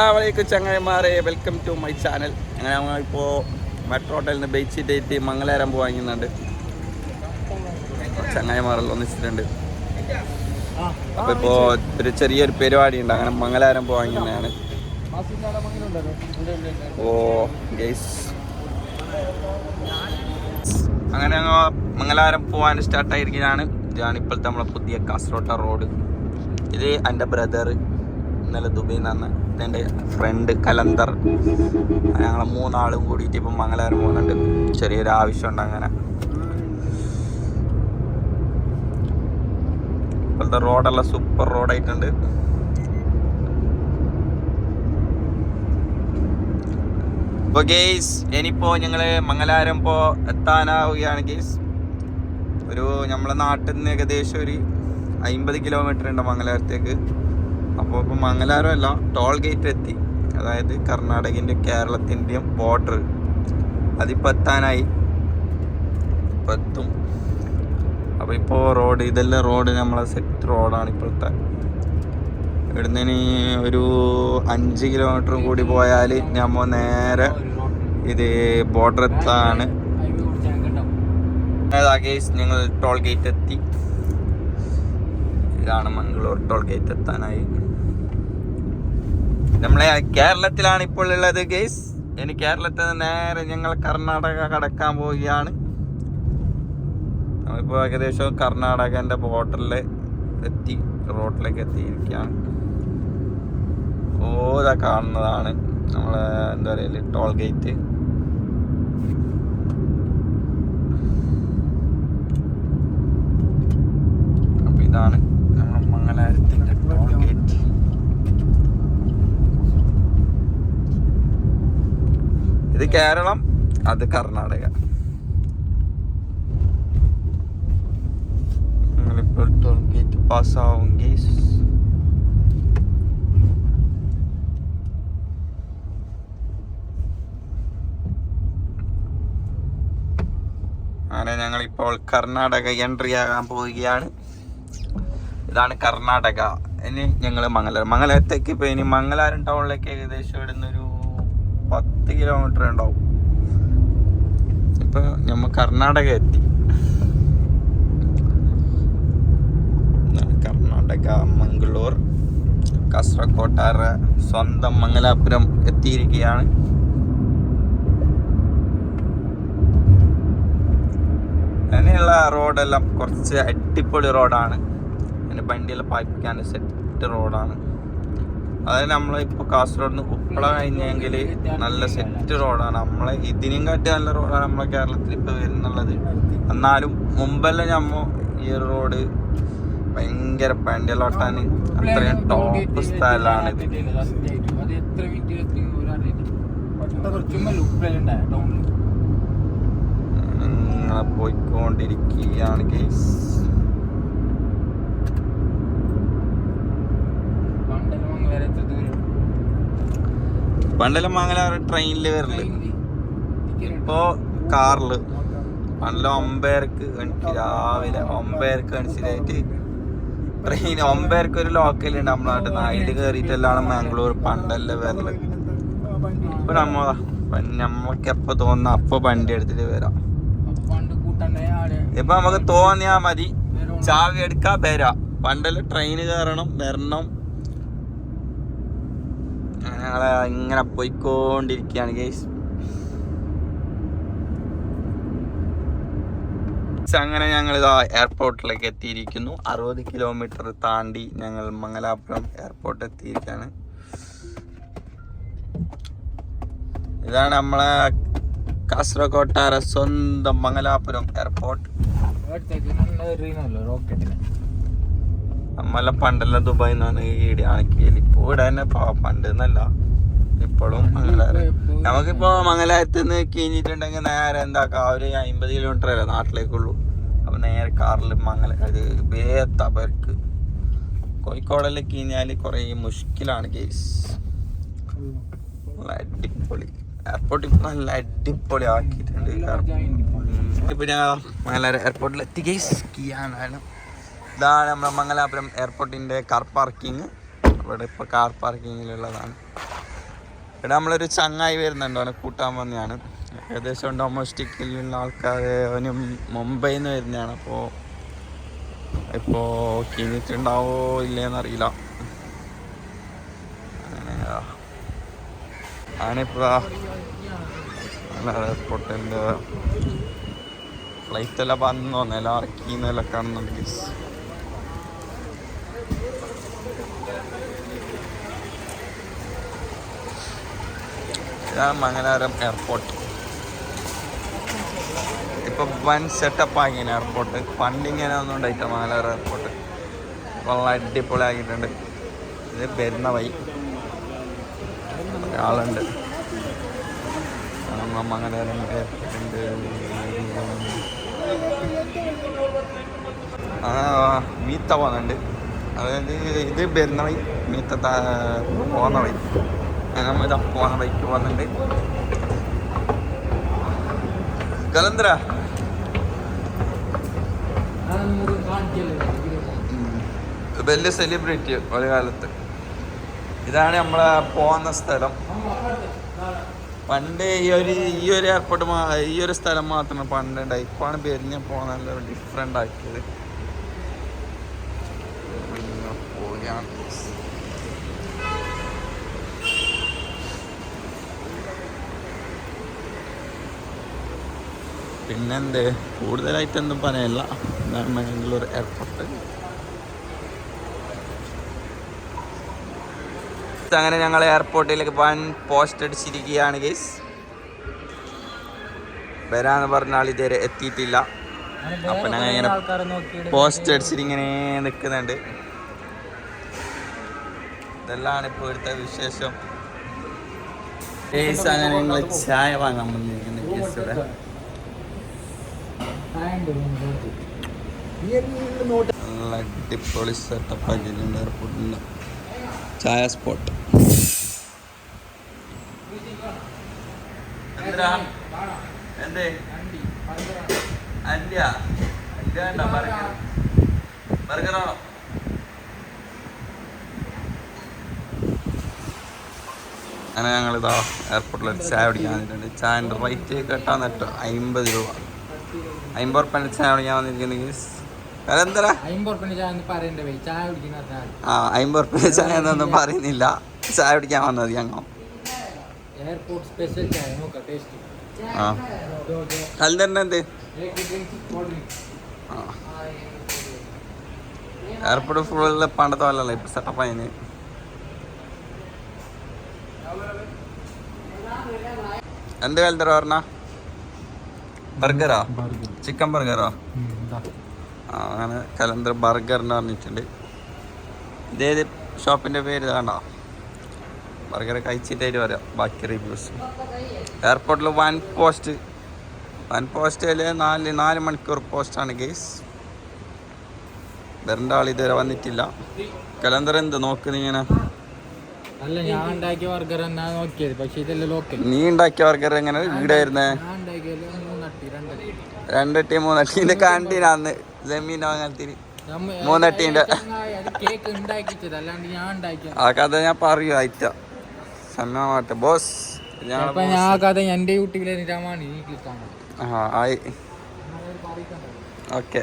അസ്സലാമലൈക്കും ചങ്ങായിമാരെ welcome to my channel അങ്ങനെ നമ്മളിപ്പോൾ മെട്രോ ഹോട്ടലിൽ നിന്ന് ഡേറ്റ് മംഗലാരം വാങ്ങുന്നുണ്ട് ചങ്ങായിമാരെല്ലാം ഒന്നിച്ചിട്ടുണ്ട് അപ്പോൾ ഇപ്പോൾ ഒരു ചെറിയൊരു പരിപാടി ഉണ്ട് അങ്ങനെ മംഗലാരം വാങ്ങുന്നതാണ് ഓ ഗൈസ് അങ്ങനെ അങ്ങ് മംഗലാരം പോകാൻ സ്റ്റാർട്ടായിരിക്കുകയാണ് ഇതാണ് ഇപ്പോഴത്തെ നമ്മളെ പുതിയ കാസർഗോട്ട റോഡ് ഇത് എന്റെ ബ്രദർ ഇന്നലെ ദുബൈയിൽ നിന്ന് ഇതെന്റെ ഫ്രണ്ട് കലന്തർ. ഞങ്ങൾ മൂന്നാളും കൂടിയിട്ട് ഇപ്പം മംഗലാരം പോകുന്നുണ്ട്. ചെറിയൊരു ആവശ്യമുണ്ട് അങ്ങനെ. ഇപ്പോഴത്തെ റോഡെല്ലാം സൂപ്പർ റോഡായിട്ടുണ്ട്. ഇപ്പോൾ ഗെയ്സ് ഇനിയിപ്പോൾ ഞങ്ങൾ മംഗലാരം ഇപ്പോൾ എത്താനാവുകയാണ് ഗെയ്സ് ഒരു നമ്മളെ നാട്ടിൽ നിന്ന് ഏകദേശം ഒരു അമ്പത് കിലോമീറ്റർ ഉണ്ട് മംഗലാരത്തേക്ക് അപ്പോൾ ഇപ്പോൾ മംഗലാരം അല്ല ടോൾ ഗേറ്റ് എത്തി. അതായത് കർണാടകന്റെ കേരളത്തിന്റെയും ബോർഡർ അതിപ്പോൾ എത്താനായി ഇപ്പം എത്തും അപ്പോൾ ഇപ്പോൾ റോഡ് ഇതെല്ലാം റോഡ് നമ്മളെ സെറ്റ് റോഡാണ് ഇപ്പോഴത്തെ. ഇവിടുന്ന് ഒരു അഞ്ച് കിലോമീറ്റർ കൂടി പോയാൽ നമ്മൾ നേരെ ഇത് ബോർഡർ എത്താണ്. ഞങ്ങൾ ടോൾ ഗേറ്റ് എത്തി. ഇതാണ് മംഗളൂർ ടോൾ ഗേറ്റ് എത്താനായി. നമ്മളെ കേരളത്തിലാണ് ഇപ്പോൾ ഉള്ളത് ഗെയ്സ് ഇനി കേരളത്തിൽ നിന്ന് നേരെ ഞങ്ങൾ കർണാടക കടക്കാൻ പോവുകയാണ്. നമ്മളിപ്പോൾ ഏകദേശം കർണാടകന്റെ ബോർഡറിൽ എത്തി റോഡിലേക്ക് എത്തിയിരിക്കുകയാണ്. ഓതാ കാണുന്നതാണ് നമ്മളെ എന്താ പറയുക ടോൾ ഗേറ്റ് അപ്പൊ ഇതാണ് നമ്മുടെ മംഗലാരത്തിന്റെ ടോൾ ഗേറ്റ് ഇത് കേരളം അത് കർണാടക. അങ്ങനെ അങ്ങനെ ഞങ്ങളിപ്പോൾ കർണാടക എൻട്രി ആകാൻ പോവുകയാണ്. ഇതാണ് കർണാടക. ഇനി ഞങ്ങൾ മംഗലാരം മംഗലത്തേക്ക് ഇപ്പോൾ ഇനി മംഗലാരം ടൗണിലേക്ക് ഏകദേശം ഇവിടുന്ന് ഒരു പത്ത് കിലോമീറ്റർ ഉണ്ടാവും. ഇപ്പൊ നമ്മ കർണാടക എത്തി. കർണാടക മംഗളൂർ കാസർകോട്ടാറ സ്വന്തം മംഗലാപുരം എത്തിയിരിക്കുകയാണ്. അങ്ങനെയുള്ള റോഡെല്ലാം കുറച്ച് അടിപൊളി റോഡാണ് പിന്നെ വണ്ടിയെല്ലാം പായിപ്പിക്കാൻ സെറ്റ് റോഡാണ് അതായത് നമ്മൾ ഇപ്പോൾ കാസർഗോഡ് നിന്ന് ഉപ്പള കഴിഞ്ഞെങ്കിൽ നല്ല സെറ്റ് റോഡാണ് നമ്മളെ ഇതിനും കാട്ടി നല്ല റോഡാണ് നമ്മളെ കേരളത്തിൽ ഇപ്പോൾ വരുന്നുള്ളത്. എന്നാലും മുമ്പെല്ലാം നമ്മ ഈ റോഡ് ഭയങ്കര പണ്ടി ഓട്ടാൻ അത്രയും ടോപ്പ് സ്ഥലമാണ് പോയിക്കൊണ്ടിരിക്കുകയാണ് കേസ് പണ്ടെല്ലാം മംഗലാറ് ട്രെയിനിൽ വരൽ. ഇപ്പോ കാറിൽ. പണ്ടെല്ലാം ഒമ്പേർക്ക് എനിക്ക് രാവിലെ ഒമ്പേർക്ക് മനസ്സിലായിട്ട് ട്രെയിൻ ഒമ്പേർക്ക് ഒരു ലോക്കൽ ഉണ്ട് നമ്മളെ നാട്ടിൽ നാട്ടിൽ കയറിയിട്ടെല്ലാം മാംഗ്ലൂർ പണ്ടല്ലേ വരൽ. ഇപ്പൊ നമ്മ നമ്മക്ക് എപ്പോ തോന്നുന്ന അപ്പൊ വണ്ടി എടുത്തിട്ട് വരാം. ഇപ്പൊ നമുക്ക് തോന്നിയാ മതി. ചാവി എടുക്കാ വരാം. പണ്ടല്ല ട്രെയിന് കയറണം വരണം. ഞങ്ങളെ ഇങ്ങനെ പോയിക്കൊണ്ടിരിക്കുകയാണ് ഗേസ് അങ്ങനെ ഞങ്ങൾ ഇതാ എയർപോർട്ടിലേക്ക് എത്തിയിരിക്കുന്നു. അറുപത് കിലോമീറ്റർ താണ്ടി ഞങ്ങൾ മംഗലാപുരം എയർപോർട്ട് എത്തിയിരിക്കുകയാണ്. ഇതാണ് നമ്മളെ കാസർഗോട്ടാര സ്വന്തം മംഗലാപുരം എയർപോർട്ട് നമ്മളെ പണ്ടെല്ലാം ദുബായിൽ നിന്നാണ് ഈടി ആക്കിയാൽ ഇപ്പോൾ ഇവിടെ തന്നെ പണ്ട് എന്നല്ല. ഇപ്പോഴും മംഗലാരം നമുക്കിപ്പോ മംഗലാരത്ത് നിന്ന് കഴിഞ്ഞിട്ടുണ്ടെങ്കിൽ നേരെ എന്താക്കാം ഒരു അമ്പത് കിലോമീറ്റർ അല്ലേ നാട്ടിലേക്കുള്ളൂ. അപ്പൊ നേരെ കാറിൽ മംഗല ഇത് വേത്ത പേർക്ക് കോഴിക്കോടെല്ലാം കഴിഞ്ഞാൽ കുറേ മുഷ്കിലാണ് കേസ് അടിപൊളി. എയർപോർട്ട് ഇപ്പൊ നല്ല അടിപൊളി ആക്കിയിട്ടുണ്ട്. ഇപ്പൊ ഞാൻ മംഗലാരം എയർപോർട്ടിൽ എത്തി കേസ് കിയാനാണ്. ഇതാണ് നമ്മുടെ മംഗലാപുരം എയർപോർട്ടിന്റെ കാർ പാർക്കിംഗ് അവിടെ ഇപ്പോൾ കാർ പാർക്കിങ്ങിലുള്ളതാണ്. ഇവിടെ നമ്മളൊരു ചങ്ങായി വരുന്നുണ്ട്. അവനെ കൂട്ടാൻ വന്നതാണ്. ഏകദേശം ഡൊമസ്റ്റിക്കിലുള്ള ആൾക്കാർ. അവന് മുംബൈയിൽ നിന്ന് വരുന്നതാണ്. അപ്പോൾ ഇപ്പോൾ കിണിട്ടുണ്ടാവോ ഇല്ലേന്നറിയില്ല. അങ്ങനെയാണിപ്പോൾ എയർപോർട്ടിന്റെ ഫ്ലൈറ്റ് എല്ലാം വന്നോ? നില ഇറക്കിന്നെല്ലാം കാണുന്നുണ്ട് guys. ഇതാണ് മംഗലാരം എയർപോർട്ട് ഇപ്പൊ വൻ സെറ്റപ്പ് ആക്കിയാണ് എയർപോർട്ട് പണ്ട് ഇങ്ങനെ ഒന്നും ഉണ്ടായിട്ട മംഗലാരം എയർപോർട്ട് വളരെ അടിപൊളി ആക്കിയിട്ടുണ്ട് ഇത് വരുന്ന വഴി. ആളുണ്ട് ആ, മംഗലാരം എയർപോർട്ടുണ്ട് മീത്ത പോകുന്നുണ്ട് അതായത് ഇത് വരുന്ന വഴി മീത്ത പോകുന്ന വഴി. നമ്മൾ ഇതാ പോകുന്ന ബൈക്ക് പോകുന്നുണ്ട് കലന്തര വലിയ സെലിബ്രിറ്റി ഒരു കാലത്ത്. ഇതാണ് നമ്മളെ പോകുന്ന സ്ഥലം. പണ്ട് ഈ ഒരു ഈ ഒരു എയർപോർട്ട് ഈ ഒരു സ്ഥലം മാത്രമാണ് പണ്ട് ഉണ്ടായി ഇപ്പാണ് പെരിഞ്ഞ പോകുന്ന ഡിഫറെന്റ് ആക്കിയത്. പിന്നെ പിന്നെന്ത്? കൂടുതലായിട്ടൊന്നും പറയാനില്ല. ഇതാണ് ബാംഗ്ലൂർ എയർപോർട്ട്. അങ്ങനെ ഞങ്ങൾ എയർപോർട്ടിലേക്ക് വൺ പോസ്റ്റ് അടിച്ചിരിക്കുകയാണ് ഗേസ് വരാന്ന് പറഞ്ഞാൽ ഇതുവരെ എത്തിയിട്ടില്ല. അപ്പൊ ഞങ്ങൾ ഇങ്ങനെ പോസ്റ്റ് അടിച്ചിട്ട് ഇങ്ങനെ നിൽക്കുന്നുണ്ട് ഇതെല്ലാം ഇപ്പോൾ ഇവിടുത്തെ വിശേഷം. അങ്ങനെ ഞങ്ങൾ ചായ വാങ്ങാൻ വന്നിരിക്കുന്നു ഗേസ് ഇവിടെ. നല്ല അടിപൊളി സെറ്റപ്പ് ചായ സ്പോട്ട് അങ്ങനെ ഞങ്ങളിതാ എയർപോർട്ടിൽ ചായ പിടിക്കാൻ വന്നിട്ടുണ്ട്. ചായന്റെ റേറ്റ് കെട്ടാൻ നട്ട് അമ്പത് രൂപ. അമ്പത് ചായ കുടിക്കുന്ന പറഞ്ഞാൽ ആ അമ്പത് റുപ്യ ചായ എന്നൊന്നും പറയുന്നില്ല. ചായ കുടിക്കാൻ വന്നത് ഞങ്ങൾ ആ. എന്ത്? ആ. എയർപോർട്ട് ഫുള്ള് പണ്ടത്തെ പോലല്ല ഇപ്പൊ സെറ്റപ്പ് ആയിന്. എന്ത് കലന്തര പറഞ്ഞ ബർഗറാ? ചിക്കൻ ബർഗറോ? അങ്ങനെ കലന്തർ ബർഗർ എന്ന് പറഞ്ഞിട്ടുണ്ട്. ഇതേത് ഷോപ്പിന്റെ പേര് ഇതാണ്ട ബർഗർ കഴിച്ചിട്ടായിട്ട് പറയാം ബാക്കി റിവ്യൂസ് എയർപോർട്ടിൽ വൺ പോസ്റ്റ് വൺ പോസ്റ്റിൽ നാല് നാല് മണിക്കൂർ പോസ്റ്റാണ് ഗേസ് വരേണ്ട ആൾ ഇതുവരെ വന്നിട്ടില്ല. കലന്തർ എന്ത് നോക്കുന്നത് ഇങ്ങനെ? അല്ല ഞാൻ ഉണ്ടാക്കിയ ബർഗർ എന്നാ നോക്കിയത് പക്ഷെ ഇതല്ല ലോക്കൽ നീ ഉണ്ടാക്കിയ ബർഗർ എങ്ങനെ? വീടായിരുന്നേ രണ്ടട്ടി മൂന്ന് ടീമിന്റെ ഇതിന്റെ കണ്ടീനാന്ന് ജമീൻ വാങ്ങാത്തിരി മൂന്ന് ഉണ്ടാക്കിയ ആ കഥ ഞാൻ പറയൂ അയറ്റ സമയമാട്ടെ ബോസ് ഞാൻ കഥ എന്റെ യൂട്യൂബിലെ രാമാണ് ഈ ക്ലിക്കാണ് ആ ആയി. ഓക്കെ.